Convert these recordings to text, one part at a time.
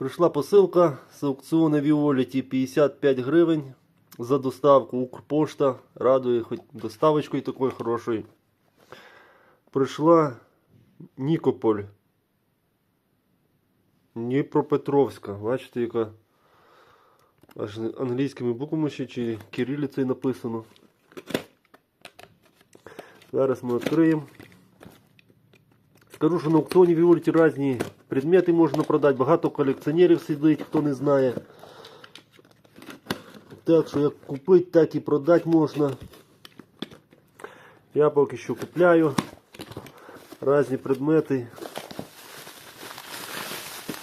Прийшла посилка з аукціону Віоліті 55 гривень за доставку. Укрпошта радує хоч доставочкою такою хорошою. Прийшла Нікополь. Дніпропетровська. Бачите, яка аж англійськими буквами ще чи кирилицею написано. Зараз ми відкриємо. Скажу, що на аукціоні Віоліті різні предмети можна продати. Багато колекціонерів сидить, хто не знає. Так що як купити, так і продати можна. Я поки що купляю різні предмети.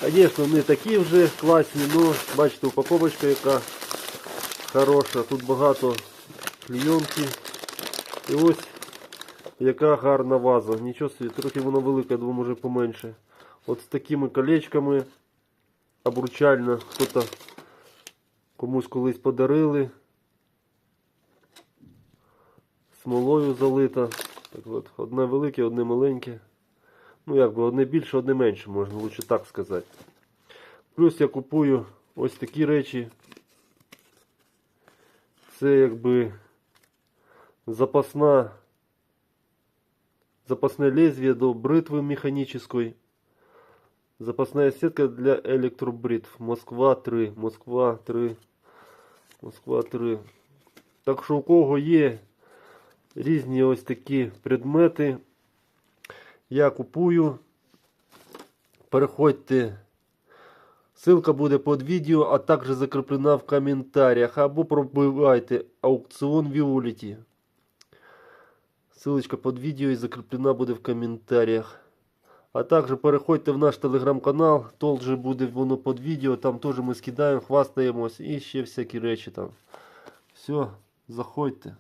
Звісно, не такі вже класні, але бачите, упаковочка яка хороша. Тут багато клейонки. І ось яка гарна ваза. Нічого собі, трохи воно велике, я думаю, може поменше. От з такими колечками обручально хто-то комусь колись подарили. Смолою залита. Так от, одне велике, одне маленьке. Ну як би, одне більше, одне менше, можна лучше так сказати. Плюс я купую ось такі речі. Це якби запасна запасне лезвие до бритвы механической. Запасная сетка для электробритв. Москва 3. Москва 3. Москва 3. Так що у кого є різні ось такі предмети, я купую. Переходьте. Ссылка буде під відео, а також закріплена в коментарях. Або пробивайте аукціон Віоліті. Ссылочка под видео и закреплена буде в коментарях. А також переходьте в наш телеграм-канал, же буде воно під відео, там теж ми скидаємо, хвастаємось і ще всякі речі там. Все, заходьте.